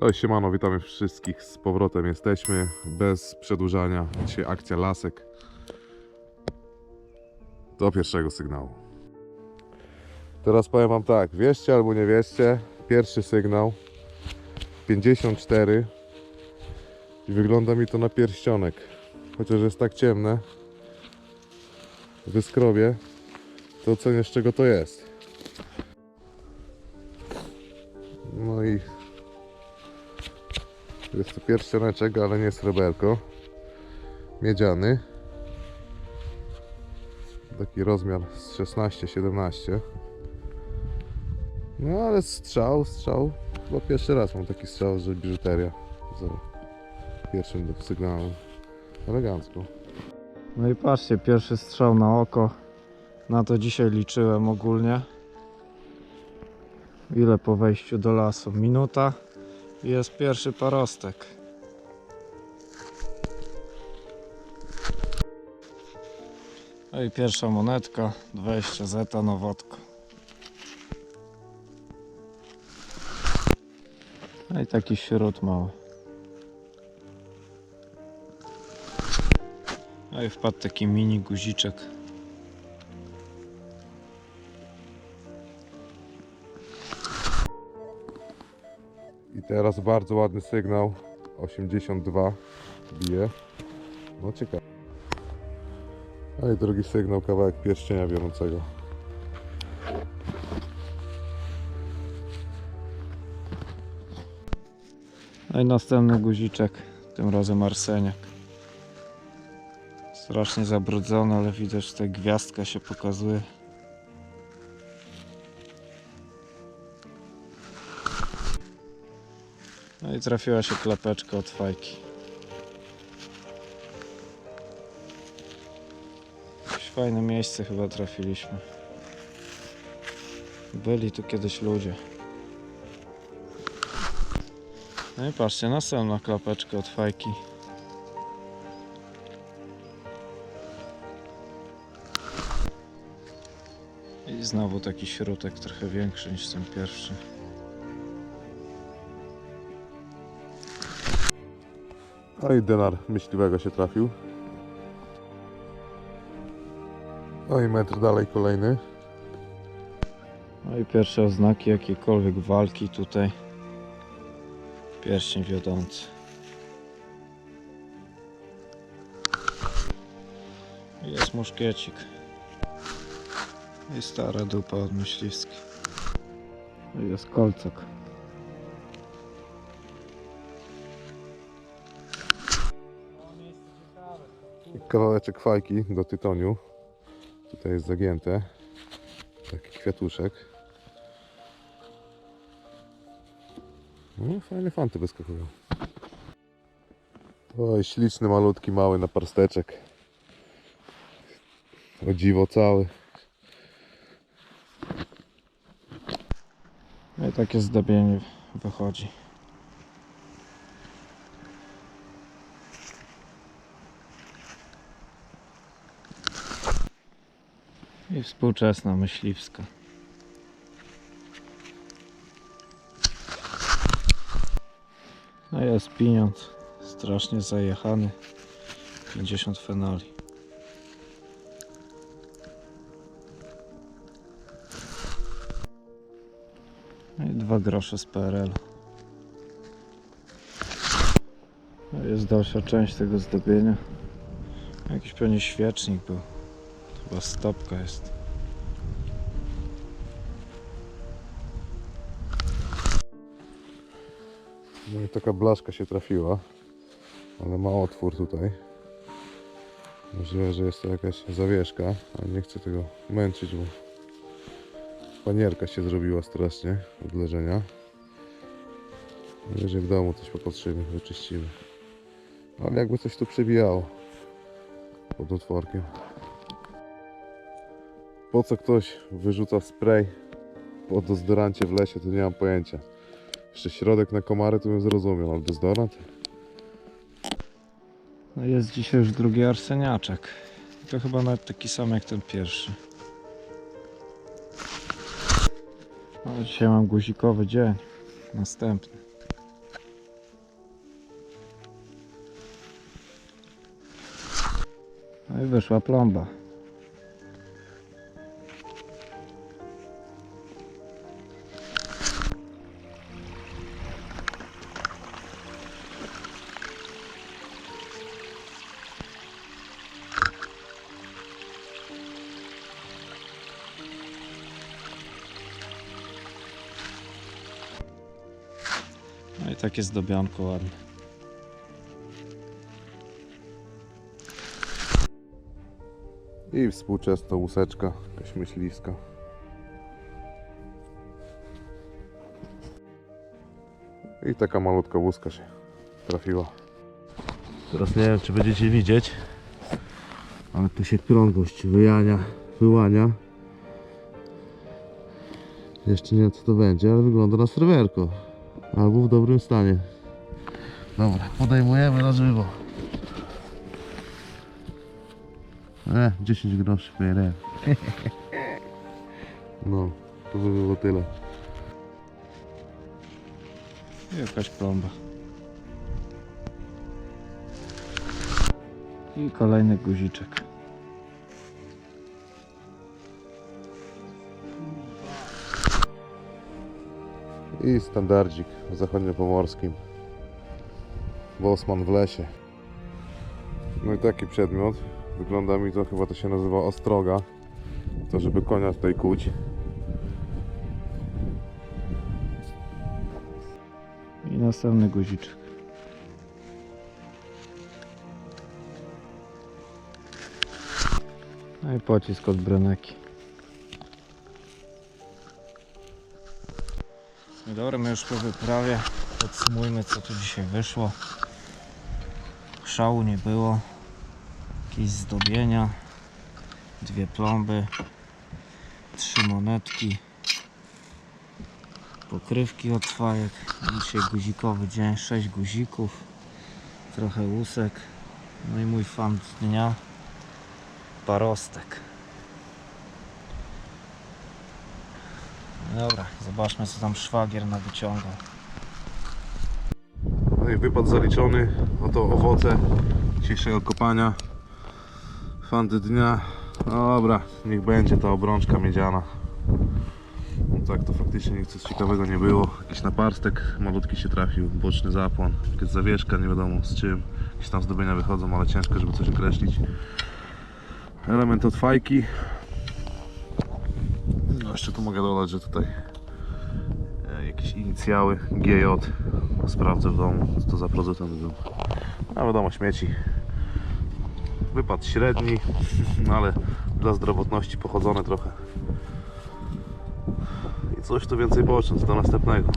O, siemano, witamy wszystkich z powrotem. Jesteśmy bez przedłużania. Dzisiaj akcja lasek. Do pierwszego sygnału. Teraz powiem wam tak, wierzcie albo nie wierzcie, pierwszy sygnał 54 i wygląda mi to na pierścionek. Chociaż jest tak ciemne, wyskrobię, to ocenię z czego to jest. Jest to pierścioneczek, ale nie sreberko. Miedziany. Taki rozmiar z 16-17. No ale strzał, strzał. Chyba pierwszy raz mam taki strzał, że biżuteria. Za pierwszym sygnałem. Elegancko. No i patrzcie, pierwszy strzał na oko. Na to dzisiaj liczyłem ogólnie. Ile po wejściu do lasu? Minuta jest pierwszy parostek. No i pierwsza monetka, 20 zeta nowotko. No i taki śród mały. No i wpadł taki mini guziczek. I teraz bardzo ładny sygnał. 82 bije. No ciekawe. No i drugi sygnał, kawałek pierścienia biorącego. No i następny guziczek, tym razem arseniak. Strasznie zabrudzony, ale widać, że ta gwiazdka się pokazuje. No i trafiła się klapeczka od fajki. Jakieś fajne miejsce chyba trafiliśmy. Byli tu kiedyś ludzie. No i patrzcie, następna klapeczka od fajki. I znowu taki śrutek trochę większy niż ten pierwszy. A i denar myśliwego się trafił. No i metr dalej kolejny. No i pierwsze oznaki jakiejkolwiek walki tutaj. Pierścień wiodący. Jest muszkiecik. I stara dupa od myśliwskiej. No i Jest kolcok. Kawałeczek fajki do tytoniu. Tutaj jest zagięte. Taki kwiatuszek. No, fajne fanty wyskakują. Oj, śliczny, malutki, mały naparsteczek. O dziwo cały. No i takie zdobienie wychodzi. I współczesna myśliwska. No jest pieniądz. Strasznie zajechany. 50 fenoli. No i dwa grosze z PRL. No jest dalsza część tego zdobienia. Jakiś pewnie świecznik był. Chyba stopka jest. No i taka blaszka się trafiła. Ale ma otwór tutaj. Możliwe, że jest to jakaś zawieszka, ale nie chcę tego męczyć, bo panierka się zrobiła strasznie od leżenia. Jeżeli w domu coś popatrzymy, wyczyścimy. Ale jakby coś tu przebijało pod otworkiem po co ktoś wyrzuca spray po dezodorancie w lesie, to nie mam pojęcia. Jeszcze środek na komary to bym zrozumiał, ale dezodorant? No jest dzisiaj już drugi arseniaczek. To chyba nawet taki sam jak ten pierwszy. Ale dzisiaj mam guzikowy dzień. Następny. No i wyszła plomba. Takie zdobionko ładne. I współczesna łuseczka, jakaś myśliwska. I taka malutka łuska się trafiła. Teraz nie wiem, czy będziecie widzieć, ale tu się prądkość wyjania, wyłania. Jeszcze nie wiem, co to będzie, ale wygląda na serwerko. Albo w dobrym stanie. Dobra, podejmujemy na żywo. E, 10 groszy PRL. No, to by było tyle. I jakaś plomba. I kolejny guziczek. I standardzik w zachodniopomorskim. Bosman w lesie. No i taki przedmiot. Wygląda mi to, chyba to się nazywa ostroga. To żeby konia tutaj kuć. I następny guziczek. No i pocisk od Breneki. Dobra, my już po wyprawie podsumujmy co tu dzisiaj wyszło. Szału nie było. Jakieś zdobienia. Dwie plomby. Trzy monetki. Pokrywki od fajek. Dzisiaj guzikowy dzień, 6 guzików. Trochę łusek. No i mój fan dnia. Parostek. Dobra, zobaczmy co tam szwagier nawyciągał. No i wypad zaliczony. Oto owoce dzisiejszego kopania. Fanty dnia. Dobra, niech będzie ta obrączka miedziana. No tak, to faktycznie nic ciekawego nie było. Jakiś naparstek malutki się trafił, boczny zapłon, jakaś zawieszka, nie wiadomo z czym. Jakieś tam zdobienia wychodzą, ale ciężko, żeby coś określić. Element od fajki. No jeszcze tu mogę dodać, że tutaj e, jakieś inicjały GJ. Sprawdzę w domu, co to za producent był. A wiadomo, śmieci. Wypad średni, no ale dla zdrowotności pochodzone trochę. I coś tu więcej począć do następnego.